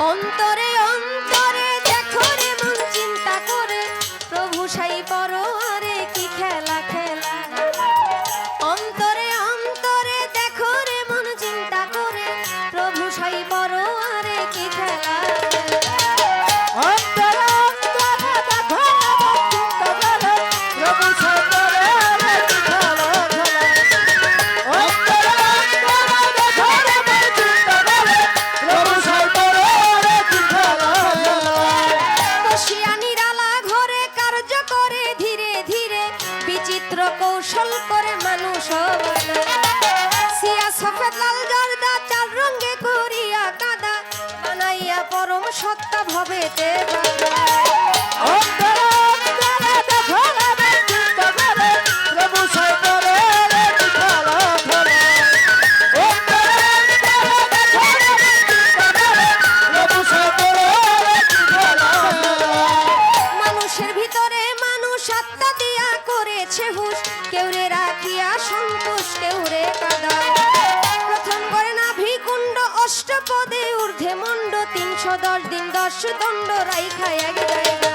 অন্তরে অন্তরে চরিত্র কৌশল করে মানুষ সিয়া সফেদ লাল জর্দা চার রঙে করিয়া কাদা বানাইয়া পরম সত্তা ভবে মানুষের ভিতর আছে হুশ, কেউ রে রাখিয়া সন্তোষ কেউ রে কাদায় প্রথম করে না ভিকুণ্ড অষ্টপদে ঊর্ধ্বে মণ্ড তিনশো দশ দিন দশ দণ্ড রাই খায় এক জায়গা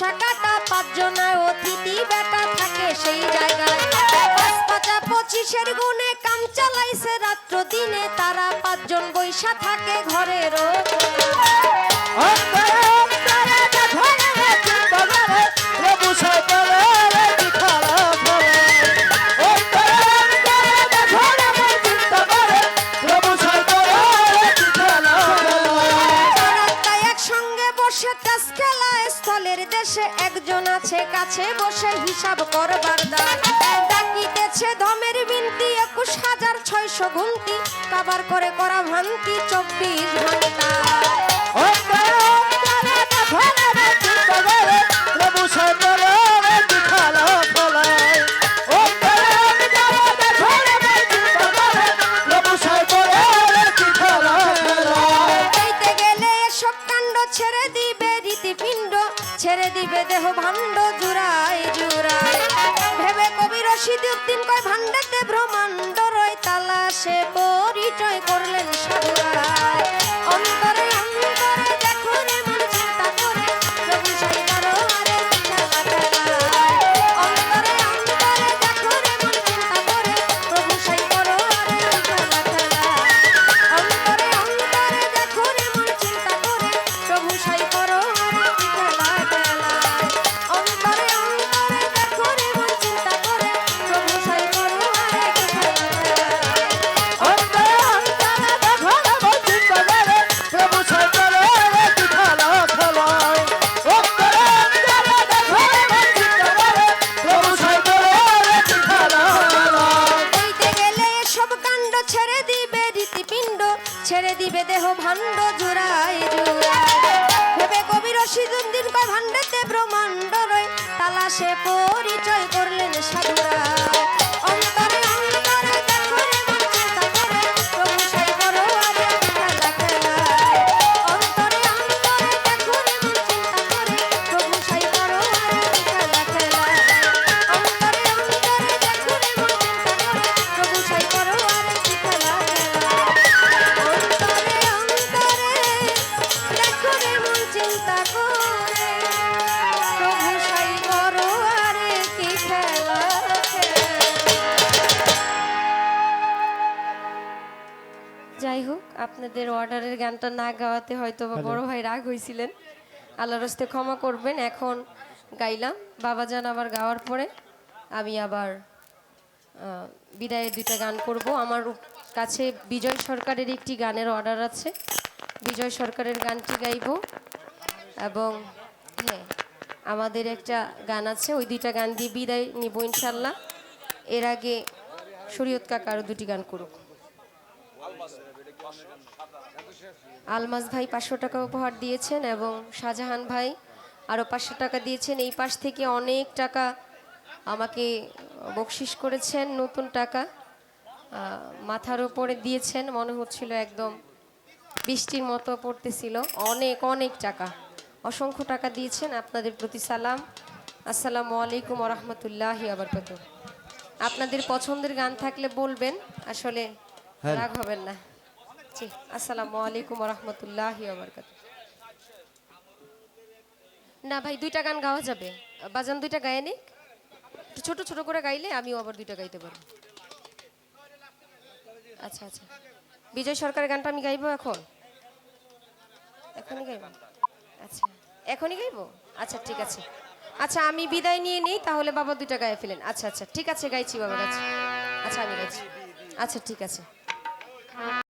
বাসা কাটা অতিথি বেটা থাকে সেই জায়গায়। পাঁচ পাঁচা পঁচিশের গুণে কাম চালাইছে রাত্র দিনে তারা পাঁচজন বৈশা থাকে ঘরেরও কাছে বসে হিসাব করবার দাম ডাকিতেছে ধমের বিনতি, একুশ হাজার ছয়শো গুন্তি কাবার করে করা ভান্তি চব্বিশ ঘণ্টা। ছেড়ে দিবে দেহ ভাণ্ড, জুড়াই জুড়াই। ভেবে কবি রশিদ উদ্দিন কয়, ভাণ্ডাতে ব্রহ্মাণ্ড রয় তালা সে পরিচয় করলেন করে দিবে দেহ ভাণ্ড, জোড়ায় জোড়ায়। ভেবে কবির সিজন দিন কয়, ভাণ্ডেতে ব্রহ্মাণ্ড রয়। তালাশে পরিচয় করলেন সাধুরা যাই হোক আপনাদের অর্ডারের গানটা না গাওয়াতে হয়তো বড় ভাই রাগ হয়েছিলেন আল্লাহর হস্তে ক্ষমা করবেন। এখন গাইলাম বাবা যান আবার গাওয়ার পরে। আমি আবার বিদায়ের দুইটা গান করব। আমার কাছে বিজয় সরকারের একটি গানের অর্ডার আছে। বিজয় সরকারের গানটি গাইব। এবং হ্যাঁ আমাদের একটা গান আছে, ওই দুইটা গান দিয়ে বিদায় নিব ইনশাল্লাহ। এর আগে শরীয়ত কাকা আরও দুটি গান করুক। আলমাস ভাই পাঁচশো টাকা উপহার দিয়েছেন এবং শাহজাহান ভাই আরও পাঁচশো টাকা দিয়েছেন। এই পাশ থেকে অনেক টাকা আমাকে বকশিস করেছেন, নতুন টাকা মাথার উপরে দিয়েছেন। মনে হচ্ছিল একদম বৃষ্টির মতো পড়তেছিল। অনেক অনেক টাকা। অসংখ্য টাকা দিয়েছেন আপনাদের প্রতি সালাম। আসসালামু আলাইকুম রহমতুল্লাহ আবরকত আপনাদের পছন্দের গান থাকলে বলবেন আসলে হ্যাঁ। রাগ হবেন না। জি আসসালামু আলাইকুম রহমতুল্লাহ আবরকত না ভাই দুইটা গান গাওয়া যাবে। বাজান দুইটা গায়ে নিক। ছোট ছোট করে গাইলে আমিও আবার দুইটা গাইতে পারব। আচ্ছা আচ্ছা। বিজয় সরকারের গানটা আমি গাইবো এখন? এখনই গাইবো? আচ্ছা। এখনই গাইবো? আচ্ছা ঠিক আছে। আচ্ছা আমি বিদায় নিয়ে নিই, তাহলে বাবা দুইটা গায়ে ফেলেন। আচ্ছা আচ্ছা ঠিক আছে, গাইছি বাবা, গাইছি। আচ্ছা আমি গাইছি। আচ্ছা ঠিক আছে।